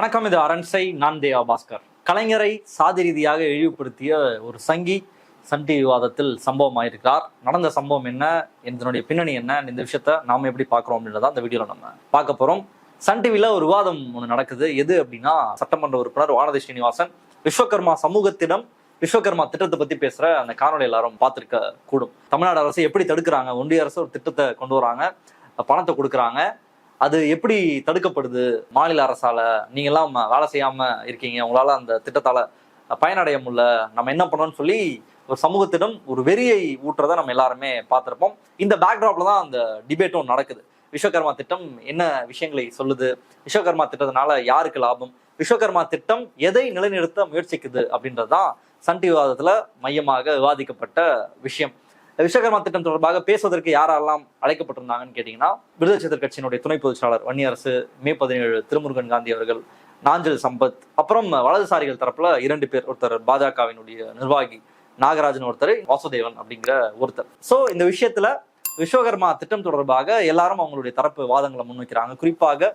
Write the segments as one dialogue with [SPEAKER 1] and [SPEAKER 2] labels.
[SPEAKER 1] வணக்கம் இது அரண்சை நான் தேவா பாஸ்கர் கலைஞரை சாதி ரீதியாக இழிவுபடுத்திய ஒரு சங்கி சன் டிவி விவாதத்தில் சம்பவம் ஆயிருக்கிறார் நடந்த சம்பவம் என்ன இதனுடைய பின்னணி என்ன இந்த விஷயத்த நாம எப்படி பார்க்குறோம் அப்படின்றத அந்த வீடியோவில் நம்ம பார்க்க போறோம். சன் டிவியில் ஒரு விவாதம் ஒன்று நடக்குது. எது அப்படின்னா சட்டமன்ற உறுப்பினர் வானதி ஸ்ரீனிவாசன் விஸ்வகர்மா சமூகத்திடம் விஸ்வகர்மா திட்டத்தை பத்தி பேசுற அந்த காணொலி எல்லாரும் பார்த்திருக்க கூடும். தமிழ்நாடு அரசு எப்படி தடுக்கிறாங்க? ஒன்றிய அரசு ஒரு திட்டத்தை கொண்டு வராங்க. பணத்தை கொடுக்குறாங்க. அது எப்படி தடுக்கப்படுது? மாநில அரசால நீங்க எல்லாம் வேலை செய்யாம இருக்கீங்க. உங்களால அந்த திட்டத்தால பயனடைய முடியல. நம்ம என்ன பண்ணோம்னு சொல்லி ஒரு சமூகத்திடம் ஒரு வெறியை ஊட்டுறதை நம்ம எல்லாருமே பார்த்துருப்போம். இந்த பேக்ராப்ல தான் அந்த டிபேட்டும் நடக்குது. விஸ்வகர்மா திட்டம் என்ன விஷயங்களை சொல்லுது? விஸ்வகர்மா திட்டத்தினால யாருக்கு லாபம்? விஸ்வகர்மா திட்டம் எதை நிலைநிறுத்த முயற்சிக்குது அப்படின்றதுதான் சன் டிவி விவாதத்துல மையமாக விவாதிக்கப்பட்ட விஷயம். விஸ்வகர்மா திட்டம் தொடர்பாக பேசுவதற்கு யாரெல்லாம் அழைக்கப்பட்டிருந்தாங்கன்னு கேட்டீங்கன்னா விடுதலை சிறுத்தைகள் கட்சியினுடைய துணை பொதுச்செயலாளர் வன்னியரசு மே பதினேழு திருமுருகன் காந்தி அவர்கள் நாஞ்சல் சம்பத் அப்புறம் வலதுசாரிகள் தரப்புல இரண்டு பேர் ஒருத்தர் பாஜகவினுடைய நிர்வாகி நாகராஜன் ஒருத்தர் வாசுதேவன் அப்படிங்கிற ஒருத்தர். சோ இந்த விஷயத்துல விஸ்வகர்மா திட்டம் தொடர்பாக எல்லாரும் அவங்களுடைய தரப்பு வாதங்களை முன்வைக்கிறாங்க. குறிப்பாக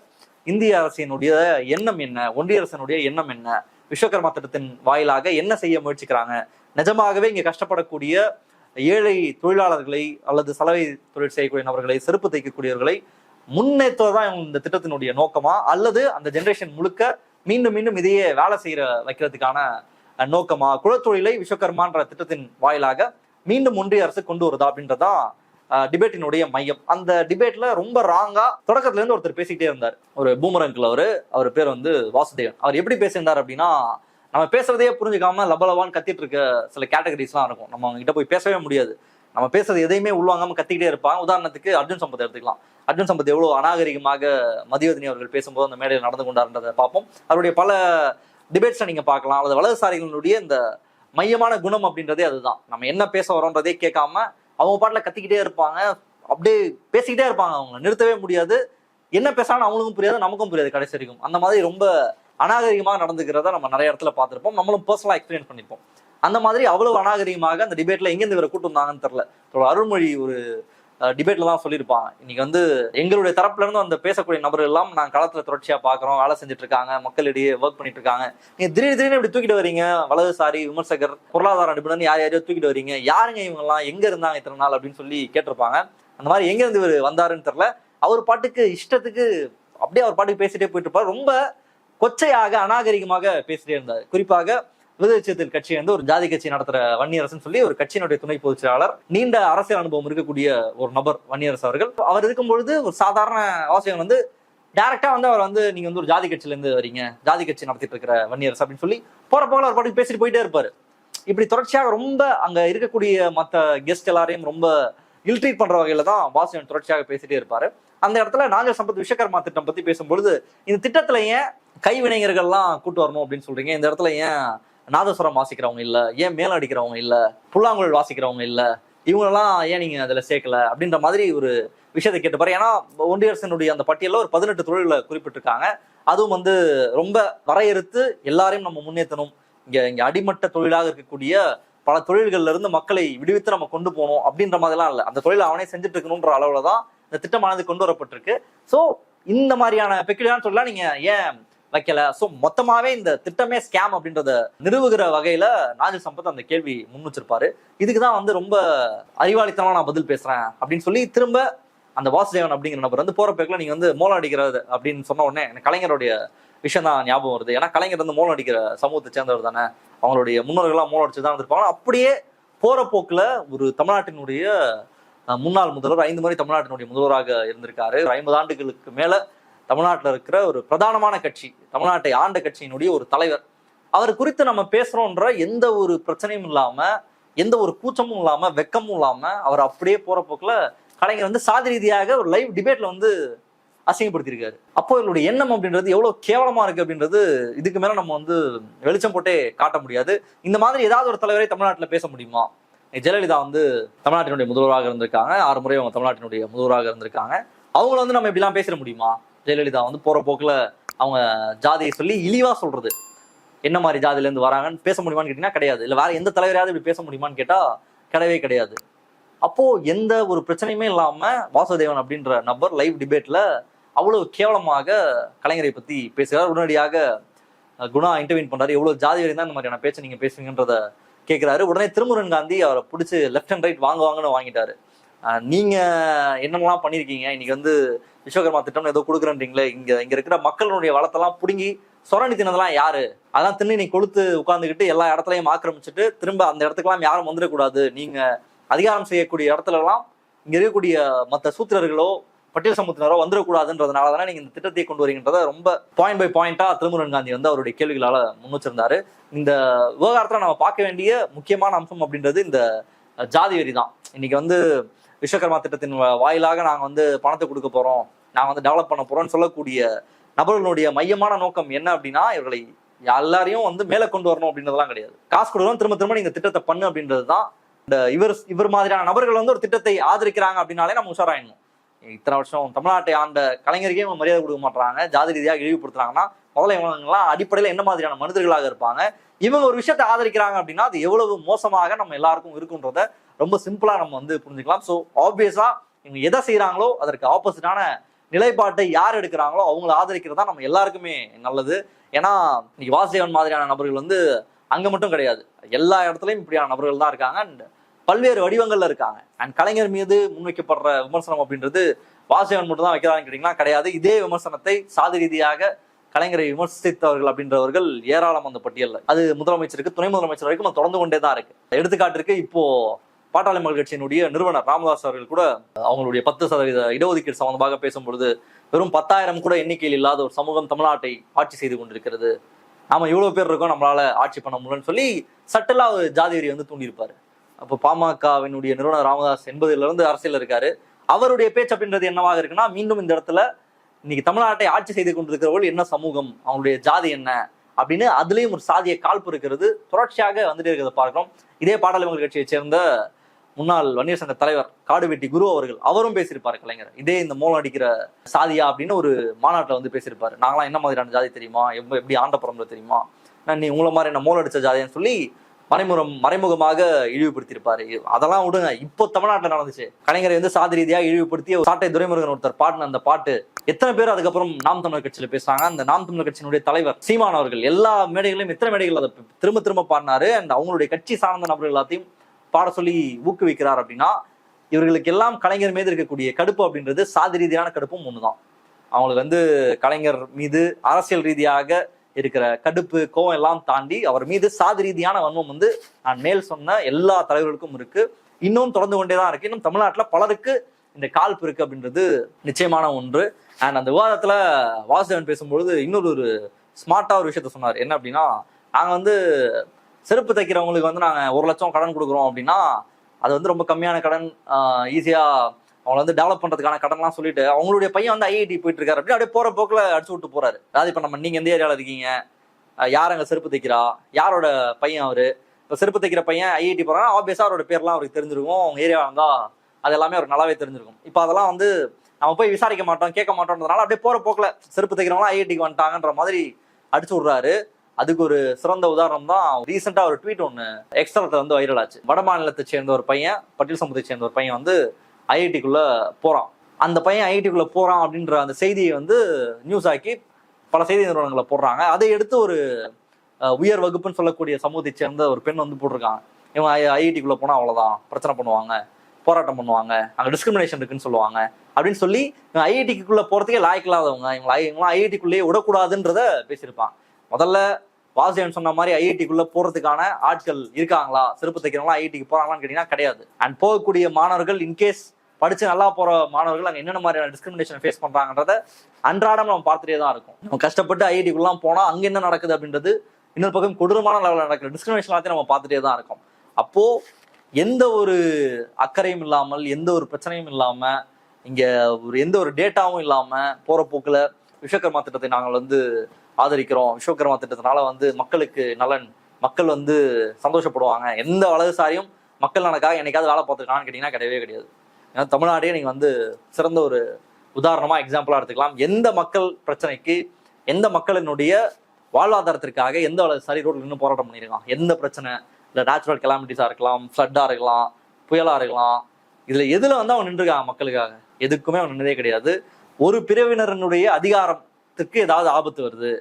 [SPEAKER 1] இந்திய அரசினுடைய எண்ணம் என்ன ஒன்றிய அரசனுடைய எண்ணம் என்ன விஸ்வகர்மா திட்டத்தின் வாயிலாக என்ன செய்ய முயற்சிக்கிறாங்க நிஜமாகவே இங்க கஷ்டப்படக்கூடிய ஏழை தொழிலாளர்களை அல்லது சலவை தொழில் செய்யக்கூடிய நபர்களை செருப்பு தைக்கக்கூடியவர்களை முன்னேற்றதான் இந்த திட்டத்தினுடைய நோக்கமா? அல்லது அந்த ஜென்ரேஷன் முழுக்க மீண்டும் மீண்டும் இதையே வேலை செய்யற வைக்கிறதுக்கான நோக்கமா? குலத்தொழிலை விஸ்வகர்மான்ற திட்டத்தின் வாயிலாக மீண்டும் ஒன்றிய அரசு கொண்டு வருதா அப்படின்றதான் டிபேட்டினுடைய மையம். அந்த டிபேட்ல ரொம்ப ராங்கா தொடக்கத்துல இருந்து ஒருத்தர் பேசிக்கிட்டே இருந்தார். ஒரு பூமரங்கில் அவரு. அவர் பேர் வந்து வாசுதேவன். அவர் எப்படி பேசியிருந்தார் அப்படின்னா நம்ம பேசுறதையே புரிஞ்சுக்காம லபலவான்னு கத்திட்டு இருக்க சில கேட்டகரிஸ்லாம் இருக்கும். நம்ம அவங்க கிட்ட போய் பேசவே முடியாது. நம்ம பேசுறது எதையுமே உள்வாங்காம கத்திக்கிட்டே இருப்பாங்க உதாரணத்துக்கு அர்ஜுன் சம்பத் எடுத்துக்கலாம். அர்ஜுன் சம்பத் எவ்வளவு அநாகரிகமாக மதியோதினி அவர்கள் பேசும்போது அந்த மேடையில் நடந்து கொண்டாருன்றதை பார்ப்போம். அவருடைய பல டிபேட்ஸை நீங்க பார்க்கலாம். அல்லது வலதுசாரிகளுடைய இந்த மையமான குணம் அப்படின்றதே அதுதான். நம்ம என்ன பேச வரோன்றதே கேட்காம அவங்க பாட்டில் கத்திக்கிட்டே இருப்பாங்க. அப்படியே பேசிக்கிட்டே இருப்பாங்க அவங்க. நிறுத்தவே முடியாது. என்ன பேசாலும் அவங்களுக்கும் புரியாது நமக்கும் புரியாது கடைசி வரைக்கும். அந்த மாதிரி ரொம்ப அநாகரிகமாக நடந்துக்கிறத நம்ம நிறைய இடத்துல பார்த்துருப்போம். நம்மளும் பர்சனலாக எக்ஸ்பீரியன்ஸ் பண்ணியிருப்போம். அந்த மாதிரி அவ்வளவு அநாகரிகமாக அந்த டிபேட்ல எங்கேருந்து இவரை கூட்டு வந்தாங்கன்னு தெரியல. ஒரு அருள்மொழி ஒரு டிபேட்ல தான் சொல்லியிருப்பான் இன்னைக்கு வந்து எங்களுடைய தரப்புல இருந்து அந்த பேசக்கூடிய நபர்கள் எல்லாம் நான் களத்துல தொடர்ச்சியா பாக்குறோம் வேலை செஞ்சுட்டு இருக்காங்க மக்களிடையே ஒர்க் பண்ணிட்டு இருக்காங்க நீங்க திடீர் திடீர்னு இப்படி தூக்கிட்டு வரீங்க. வலதுசாரி விமர்சகர் பொருளாதார நிபுணர் யார் யாரையோ தூக்கிட்டு வரீங்க. யாருங்க இவங்க எல்லாம்? எங்க இருந்தாங்க இத்தனை நாள் அப்படின்னு சொல்லி கேட்டிருப்பாங்க. அந்த மாதிரி எங்க இருந்து இவர் வந்தாருன்னு தெரியல. அவர் பாட்டுக்கு இஷ்டத்துக்கு அப்படியே அவர் பாட்டுக்கு பேசிட்டே போயிட்டு இருப்பார். ரொம்ப கொச்சையாக அநாகரிகமாக பேசிட்டே இருந்தார். குறிப்பாக விடுதலை சிறுத்தைகள் கட்சி வந்து ஒரு ஜாதி கட்சி நடத்துற வன்னியரசன் சொல்லி ஒரு கட்சியினுடைய துணை பொதுச் செயலாளர் நீண்ட அரசியல் அனுபவம் இருக்கக்கூடிய ஒரு நபர் வன்னியரசு அவர்கள். அவர் இருக்கும் பொழுது ஒரு சாதாரண வாசகம் வந்து டேரக்டா வந்து அவர் வந்து நீங்க வந்து ஒரு ஜாதி கட்சியில இருந்து வரீங்க. ஜாதி கட்சி நடத்திட்டு இருக்கிற வன்னியரசு அப்படின்னு சொல்லி போற போகல அவர் பாட்டுக்கு பேசிட்டு போயிட்டே இருப்பாரு. இப்படி தொடர்ச்சியாக ரொம்ப அங்க இருக்கக்கூடிய மத்த கெஸ்ட் எல்லாரையும் ரொம்ப இல்ட்ரீட் பண்ற வகையில தான் வாசகன் தொடர்ச்சியாக பேசிட்டே இருப்பாரு. அந்த இடத்துல நாங்கள் சம்பத் விஸ்வகர்மா திட்டம் பத்தி பேசும்பொழுது இந்த திட்டத்துல ஏன் கைவினைஞர்கள்லாம் கூட்டு வரணும் அப்படின்னு சொல்றீங்க? இந்த இடத்துல ஏன் நாதஸ்வரம் வாசிக்கிறவங்க இல்ல? ஏன் மேல அடிக்கிறவங்க இல்ல? புல்லாங்குழல் வாசிக்கிறவங்க இல்ல? இவங்களெல்லாம் ஏன் நீங்க அதுல சேர்க்கல? அப்படின்ற மாதிரி ஒரு விஷயத்தை கேட்டுப்பாரு ஏன்னா ஒன்றிய அரசனுடைய அந்த பட்டியலில் ஒரு பதினெட்டு தொழில்களை குறிப்பிட்டிருக்காங்க. அதுவும் வந்து ரொம்ப வரையறுத்து எல்லாரையும் நம்ம முன்னேற்றணும். இங்க இங்க அடிமட்ட தொழிலாக இருக்கக்கூடிய பல தொழில்கள்ல இருந்து மக்களை விடுவித்து நம்ம கொண்டு போகணும் அப்படின்ற மாதிரிலாம் இல்லை. அந்த தொழில் அவனே செஞ்சுட்டு இருக்கணுன்ற அளவுல தான் இந்த திட்டமானது கொண்டு வரப்பட்டிருக்கு. ஸோ இந்த மாதிரியான பெக்குலியான சொல்லலாம் நீங்க ஏன் வைக்கல? ஸோ மொத்தமாவே இந்த திட்டமே ஸ்கேம் அப்படின்றத நிறுவுகிற வகையில நாஜில் சம்பத் அந்த கேள்வி முன் வச்சிருப்பாரு இதுக்கு தான் வந்து ரொம்ப அறிவாளித்தனமா நான் பதில் பேசுறேன் அப்படின்னு சொல்லி திரும்ப அந்த வாசுதேவன் அப்படிங்கிற நபர் வந்து போறப்பேக்கில் நீங்க வந்து மோளம் அடிக்கிறது அப்படின்னு சொன்ன உடனே எனக்கு கலைஞருடைய விஷயம் தான் ஞாபகம் வருது. ஏன்னா கலைஞர் வந்து மோளம் அடிக்கிற சமூகத்தை சேர்ந்தவர் தானே. அவங்களுடைய முன்னோர்கள்லாம் மோலம் அடிச்சு தான் இருந்திருப்பாங்க அப்படியே போற போக்குல ஒரு தமிழ்நாட்டினுடைய முன்னாள் முதல்வர் ஐந்து முறை தமிழ்நாட்டினுடைய முதல்வராக இருந்திருக்காரு. ஒரு ஐம்பது ஆண்டுகளுக்கு மேல தமிழ்நாட்டில் இருக்கிற ஒரு பிரதானமான கட்சி தமிழ்நாட்டை ஆண்ட கட்சியினுடைய ஒரு தலைவர். அவர் குறித்து நம்ம பேசுறோன்ற எந்த ஒரு பிரச்சனையும் இல்லாம எந்த ஒரு கூச்சமும் இல்லாம வெக்கமும் இல்லாம அவர் அப்படியே போற போக்குல கலைஞர் வந்து சாதி ரீதியாக ஒரு லைவ் டிபேட்ல வந்து அசிங்கப்படுத்தியிருக்காரு. அப்போ இவருடைய எண்ணம் அப்படின்றது எவ்வளவு கேவலமா இருக்கு அப்படின்றது இதுக்கு மேல நம்ம வந்து வெளிச்சம் போட்டே காட்ட முடியாது. இந்த மாதிரி ஏதாவது ஒரு தலைவரை தமிழ்நாட்டில் பேச முடியுமா? ஜெயலலிதா வந்து தமிழ்நாட்டினுடைய முதல்வராக இருந்திருக்காங்க. ஆறு முறை அவங்க தமிழ்நாட்டினுடைய முதல்வராக இருந்திருக்காங்க. அவங்கள வந்து நம்ம இப்படிலாம் பேசிட முடியுமா? ஜெயலலிதா வந்து போற போக்குல அவங்க ஜாதியை சொல்லி இழிவா சொல்றது. என்ன மாதிரி ஜாதியில இருந்து வராங்கன்னு பேச முடியுமான்னு கேட்டீங்கன்னா கிடையாது. இல்ல வேற எந்த தலைவரையாவது இப்படி பேச முடியுமான்னு கேட்டா கிடையவே கிடையாது. அப்போ எந்த ஒரு பிரச்சனையுமே இல்லாம வாசுதேவன் அப்படின்ற நபர் லைவ் டிபேட்ல அவ்வளவு கேவலமாக கலைஞரை பத்தி பேசுகிறார். உடனடியாக குணா இன்டர்வியூன் பண்றாரு. எவ்வளவு ஜாதி வரையும் தான் இந்த மாதிரியான பேச்சை நீங்க பேசுவீங்கன்றத கேட்குறாரு உடனே திருமுருகன் காந்தி அவரை பிடிச்சி லெஃப்ட் அண்ட் ரைட் வாங்க வாங்கன்னு வாங்கிட்டாரு. நீங்கள் என்னென்னலாம் பண்ணியிருக்கீங்க இன்னைக்கு வந்து விஸ்வகர்மா திட்டம் ஏதோ கொடுக்குறேன்றீங்களே இங்கே இங்கே இருக்கிற மக்களுடைய வளத்தெல்லாம் பிடுங்கி சொரணி தினதெல்லாம் யாரு? அதெல்லாம் தின்னு நீ கொளுத்து உட்காந்துக்கிட்டு எல்லா இடத்துலையும் ஆக்கிரமிச்சுட்டு திரும்ப அந்த இடத்துக்குலாம் யாரும் வந்துடக்கூடாது. நீங்கள் அதிகாரம் செய்யக்கூடிய இடத்துலலாம் இங்கே இருக்கக்கூடிய மற்ற சூத்திரர்களோ பட்டியல் சமூகத்தினரோ வந்துடக்கூடாதுன்றதுனால தானே நீங்க இந்த திட்டத்தை கொண்டு வரீங்கன்றத ரொம்ப பாயிண்ட் பை பாயிண்டா திருமுருகன் காந்தி வந்து அவருடைய கேள்விகளால முன்வச்சிருந்தாரு. இந்த விவகாரத்துல நம்ம பார்க்க வேண்டிய முக்கியமான அம்சம் அப்படின்றது இந்த ஜாதி வெறி தான் இன்னைக்கு வந்து விஸ்வகர்மா திட்டத்தின் வாயிலாக நாங்க வந்து பணத்தை கொடுக்க போறோம் நாங்க வந்து டெவலப் பண்ண போறோம்னு சொல்லக்கூடிய நபர்களுடைய மையமான நோக்கம் என்ன அப்படின்னா இவர்களை எல்லாரையும் வந்து மேலே கொண்டு வரணும் அப்படின்றதெல்லாம் கிடையாது. காசு கொடுக்கணும் திரும்ப திரும்ப நீங்கள் திட்டத்தை பண்ணு அப்படின்றது தான் இந்த இவர் இவர் மாதிரியான நபர்கள் வந்து ஒரு திட்டத்தை ஆதரிக்கிறாங்க அப்படின்னாலே நம்ம உஷாராயிடணும். இத்தனை வருஷம் தமிழ்நாட்டை ஆண்ட கலைஞருக்கே இவங்க மரியாதை கொடுக்க மாட்டாங்க ஜாதி ரீதியாக இழிவுபடுத்துறாங்கன்னா முதல்ல இவங்கெல்லாம் அடிப்படையில் என்ன மாதிரியான மனிதர்களாக இருப்பாங்க? இவங்க ஒரு விஷயத்தை ஆதரிக்கிறாங்க அப்படின்னா அது எவ்வளவு மோசமாக நம்ம எல்லாருக்கும் இருக்குன்றத ரொம்ப சிம்பிளாக நம்ம வந்து புரிஞ்சுக்கலாம். ஸோ ஆப்வியஸாக இவங்க எதை செய்கிறாங்களோ அதற்கு ஆப்போசிட்டான நிலைப்பாட்டை யார் எடுக்கிறாங்களோ அவங்கள ஆதரிக்கிறது தான் நம்ம எல்லாருக்குமே நல்லது. ஏன்னா இன்னைக்கு வாசுதேவன் மாதிரியான நபர்கள் வந்து அங்கே மட்டும் கிடையாது. எல்லா இடத்துலையும் இப்படியான நபர்கள் தான் இருக்காங்க. அண்ட் பல்வேறு வடிவங்கள்ல இருக்காங்க. அண்ட் கலைஞர் மீது முன்வைக்கப்படுற விமர்சனம் அப்படின்றது வாசுதேவன் மட்டும் தான் வைக்கிறான்னு கேட்டீங்கன்னா கிடையாது. இதே விமர்சனத்தை சாதி ரீதியாக கலைஞரை விமர்சித்தவர்கள் அப்படின்றவர்கள் ஏராளம் அந்த பட்டியல்ல. அது முதலமைச்சருக்கு துணை முதலமைச்சர் வரைக்கும் அது தொடர்ந்து கொண்டே தான் இருக்கு. எடுத்துக்காட்டிற்கு இப்போ பாட்டாளி மக்கள் கட்சியினுடைய நிறுவனர் ராமதாஸ் அவர்கள் கூட அவங்களுடைய பத்து சதவீத இடஒதுக்கீடு சம்பந்தமாக பேசும்பொழுது வெறும் பத்தாயிரம் கூட எண்ணிக்கையில் இல்லாத ஒரு சமூகம் தமிழ்நாட்டை ஆட்சி செய்து கொண்டிருக்கிறது. நாம இவ்வளவு பேர் இருக்கோம் நம்மளால ஆட்சி பண்ண முடியலன்னு சொல்லி சட்டலா ஒரு ஜாதி வெறி வந்து தூண்டியிருப்பாரு. அப்போ பாமகவினுடைய நிறுவனர் ராமதாஸ் எண்பதுல இருந்து அரசியல் இருக்காரு. அவருடைய பேச்சு அப்படின்றது என்னவாக இருக்குன்னா மீண்டும் இந்த இடத்துல இன்னைக்கு தமிழ்நாட்டை ஆட்சி செய்து கொண்டிருக்கிறவர்கள் என்ன சமூகம்? அவங்களுடைய ஜாதி என்ன? அப்படின்னு அதுலயும் ஒரு சாதியை காழ்ப்பு இருக்கிறது. தொடர்ச்சியாக வந்துட்டே இருக்கிறத பார்க்கிறோம். இதே பாடாளுமன்ற கட்சியைச் சேர்ந்த முன்னாள் வன்னியர் சங்க தலைவர் காடுவெட்டி குரு அவர்கள் அவரும் பேசியிருப்பாரு கலைஞர். இதே இந்த மூலம் அடிக்கிற சாதியா அப்படின்னு ஒரு மாநாட்டில் வந்து பேசியிருப்பாரு. நாங்களாம் என்ன மாதிரியான ஜாதி தெரியுமா? எப்படி ஆண்ட பரம்பரை தெரியுமா? நான் நீ உங்களை மாதிரி என்ன மூலம் அடிச்ச ஜாதின்னு சொல்லி மறைமுகம் மறைமுகமாக இழிவுபடுத்தியிருப்பாரு. அதெல்லாம் விடுங்க. இப்போ தமிழ்நாட்டில் நடந்துச்சு. கலைஞரை வந்து சாதி ரீதியாக இழிவுபடுத்தி சாட்டை துரைமுருகன் ஒருத்தர் பாடின அந்த பாட்டு எத்தனை பேர் அதுக்கப்புறம் நாம் தமிழர் கட்சியில் பேசுறாங்க? அந்த நாம் தமிழர் கட்சியினுடைய தலைவர் சீமான் அவர்கள் எல்லா மேடைகளையும் எத்தனை மேடைகள் அதை திரும்ப திரும்ப பாடினாரு? அண்ட் அவங்களுடைய கட்சி சார்ந்த நபர்கள் எல்லாத்தையும் பாட சொல்லி ஊக்குவிக்கிறார் அப்படின்னா இவர்களுக்கு எல்லாம் கலைஞர் மீது இருக்கக்கூடிய கடுப்பு அப்படின்றது சாதி ரீதியான கடுப்பும் ஒண்ணுதான். அவங்களுக்கு வந்து கலைஞர் மீது அரசியல் ரீதியாக இருக்கிற கடுப்பு கோவம் எல்லாம் தாண்டி அவர் மீது சாதி ரீதியான வன்மம் வந்து நான் மேல் சொன்ன எல்லா தலைவர்களுக்கும் இருக்கு. இன்னும் தொடர்ந்து கொண்டே தான் இருக்கு. இன்னும் தமிழ்நாட்டுல பலருக்கு இந்த காழ்ப்பு இருக்கு அப்படின்றது நிச்சயமான ஒன்று. அண்ட் அந்த விவாதத்துல வாசுதேவன் பேசும்பொழுது இன்னொரு ஒரு ஸ்மார்ட்டா ஒரு விஷயத்த சொன்னார். என்ன அப்படின்னா நாங்க வந்து செருப்பு தைக்கிறவங்களுக்கு வந்து நாங்க ஒரு லட்சம் கடன் கொடுக்குறோம் அப்படின்னா அது வந்து ரொம்ப கம்மியான கடன் ஈஸியா அவங்கள வந்து டெவலப் பண்றதுக்கான கடன்லாம் சொல்லிட்டு அவங்களுடைய பையன் வந்து ஐஐடி போயிட்டு இருக்காரு. அப்படின்னு அப்படியே போற போக்குல அடிச்சு விட்டு போறாரு. அதாவது இப்ப நம்ம நீங்க எந்த ஏரியாவில் இருக்கீங்க? யார் அங்க செருப்பு தைக்கிறா? யாரோட பையன் அவரு? இப்ப செருப்பு தைக்கிற பையன் ஐஐடி போறாங்க ஆப்வியஸா அவரோட பேர்லாம் அவருக்கு தெரிஞ்சிருக்கும். அவங்க ஏரியாவில் வந்தா அது எல்லாமே அவருக்கு நல்லாவே தெரிஞ்சிருக்கும். இப்போ அதெல்லாம் வந்து நம்ம போய் விசாரிக்க மாட்டோம் கேட்க மாட்டோம்ன்றதுனால அப்படியே போற போக்குல செருப்பு தைக்கிறவங்களாம் ஐஐடிக்கு வந்துட்டாங்கன்ற மாதிரி அடிச்சு விடுறாரு. அதுக்கு ஒரு சிறந்த உதாரணம் தான் ரீசெண்டாக ஒரு ட்வீட் ஒன்று எக்ஸ்ட்ரத்தில் வந்து வைரல் ஆச்சு. வட மாநிலத்தை சேர்ந்த ஒரு பையன் பட்டியல் சமூகத்தை சேர்ந்த ஒரு பையன் வந்து ஐஐடிக்குள்ளே போகிறான் அந்த பையன் ஐஐடிக்குள்ளே போகிறான் அப்படின்ற அந்த செய்தியை வந்து நியூஸ் ஆக்கி பல செய்தி நிறுவனங்களை போடுறாங்க. அதை எடுத்து ஒரு உயர் வகுப்புன்னு சொல்லக்கூடிய சமூகத்தை சேர்ந்த ஒரு பெண் வந்து போட்டிருக்காங்க. இவன் ஐஐடிக்குள்ளே போனால் அவ்வளோதான் பிரச்சனை பண்ணுவாங்க போராட்டம் பண்ணுவாங்க அங்கே டிஸ்கிரிமினேஷன் இருக்குன்னு சொல்லுவாங்க அப்படின்னு சொல்லி இவங்க ஐஐடிக்குள்ளே போகிறதுக்கே லாய்க்கில்லாதவங்க. இவங்க இவங்களாம் ஐஐடிக்குள்ளேயே விடக்கூடாதுன்றத பேசியிருப்பான். முதல்ல வாசுதேவன் சொன்ன மாதிரி ஐஐடிக்குள்ள போறதுக்கான ஆட்கள் இருக்காங்களா? சிறப்பு தைக்கிறவங்களா ஐஐடிக்கு போறாங்களான்னு கேட்டீங்கன்னா கிடையாது. அண்ட் போகக்கூடிய மாணவர்கள் இன்கேஸ் படிச்சு நல்லா போற மாணவர்கள் அங்க என்னென்ன மாதிரியான டிஸ்கிரிமினேஷன் ஃபேஸ் பண்றாங்கன்றத அன்றாடம் நம்ம பார்த்துட்டே தான் இருக்கும். நம்ம கஷ்டப்பட்டு ஐஐடிக்குள்ளாம் போனா அங்க என்ன நடக்குது அப்படின்றது இன்னொரு பக்கம் கொடூரமான லெவலில் நடக்கிற டிஸ்கிரிமினேஷன் எல்லாத்தையும் நம்ம பார்த்துட்டே தான் இருக்கும். அப்போ எந்த ஒரு அக்கறையும் இல்லாமல் எந்த ஒரு பிரச்சனையும் இல்லாம இங்க ஒரு எந்த ஒரு டேட்டாவும் இல்லாம போற போக்குல விஸ்வகர்மா திட்டத்தை நாங்கள் வந்து ஆதரிக்கிறோம் விஸ்வகர்மா திட்டத்தினால வந்து மக்களுக்கு நலன் மக்கள் வந்து சந்தோஷப்படுவாங்க. எந்த வலதுசாரியும் மக்கள் நலனுக்காக என்னைக்காவது வேலை பார்த்துருக்கான்னு கேட்டீங்கன்னா கிடையவே கிடையாது. ஏன்னா தமிழ்நாடே நீங்க வந்து சிறந்த ஒரு உதாரணமா எக்ஸாம்பிளா எடுத்துக்கலாம். எந்த மக்கள் பிரச்சனைக்கு எந்த மக்களினுடைய வாழ்வாதாரத்திற்காக எந்த வலதுசாரி ரோட்ல நின்று போராட்டம் பண்ணியிருக்கான் எந்த பிரச்சனை? இல்லை நேச்சுரல் கெலாமிட்டிஸா இருக்கலாம் ஃப்ளட்டா இருக்கலாம் புயலா இருக்கலாம். இதுல எதுல வந்து அவன் நின்றுருக்கான் மக்களுக்காக? எதுக்குமே அவன் நின்றதே கிடையாது. ஒரு பிரிவினரினுடைய அதிகாரத்துக்கு ஏதாவது ஆபத்து வருது.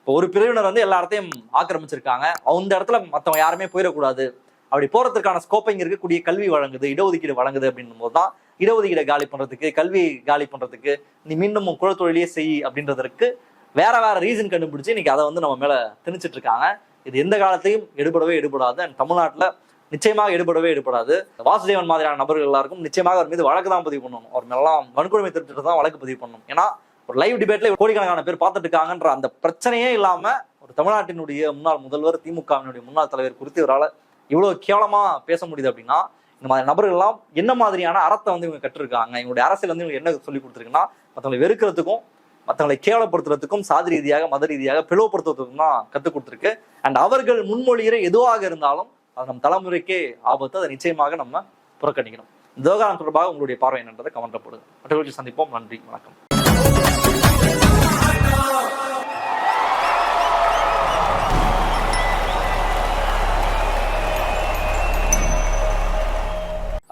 [SPEAKER 1] இப்போ ஒரு பிரிவினர் வந்து எல்லா இடத்தையும் ஆக்கிரமிச்சிருக்காங்க. அந்த இடத்துல மற்றவங்க யாருமே போயிடக்கூடாது. அப்படி போறதுக்கான ஸ்கோப்பிங் இருக்கக்கூடிய கல்வி வழங்குது இடஒதுக்கீடு வழங்குது அப்படின்னும் போது தான் இடஒதுக்கீடை காலி பண்றதுக்கு கல்வி காலி பண்றதுக்கு நீ மீண்டும் உன் குலத்தொழிலே செய் அப்படின்றதற்கு வேற வேற ரீசன் கண்டுபிடிச்சு இன்னைக்கு அதை வந்து நம்ம மேல திணிச்சிட்டு இருக்காங்க இது எந்த காலத்தையும் எடுபடவே எடுபடாது. அண்ட் தமிழ்நாட்டில் நிச்சயமாக எடுபடவே எடுபடாது. வாசுதேவன் மாதிரியான நபர்கள் எல்லாருக்கும் நிச்சயமாக அவர் மீது வழக்கு தான் பதிவு பண்ணணும். அவர் மேலாம் வன்கொடுமை திருட்டு தான் வழக்கு பதிவு பண்ணணும். ஏன்னா ஒரு லைவ் டிபேட்ல கோடிக்கணக்கான பேர் பார்த்துட்டு இருக்காங்கன்ற அந்த பிரச்சனையே இல்லாம ஒரு தமிழ்நாட்டினுடைய முன்னாள் முதல்வர் திமுகவினுடைய முன்னாள் தலைவர் குறித்து இவரால் இவ்வளவு கேவலமா பேச முடியுது அப்படின்னா இந்த மாதிரி நபர்கள்லாம் என்ன மாதிரியான அறத்தை வந்து இவங்க கற்றிருக்காங்க? இவங்களுடைய அரசியல் வந்து இவங்க என்ன சொல்லி கொடுத்துருக்குன்னா மற்றவங்களை வெறுக்கிறதுக்கும் மற்றவங்களை கேவலப்படுத்துறதுக்கும் சாதி ரீதியாக மத ரீதியாக பிளவுபடுத்துறதுக்கும் தான் கற்றுக் கொடுத்துருக்கு. அண்ட் அவர்கள் முன்மொழிகிற எதுவாக இருந்தாலும் அது நம் தலைமுறைக்கே ஆபத்து. அதை நிச்சயமாக நம்ம புறக்கணிக்கணும். இந்த விவகாரம் தொடர்பாக உங்களுடைய பார்வை என்னன்றதை கமெண்ட்ல போடுங்க. சந்திப்போம். நன்றி. வணக்கம்.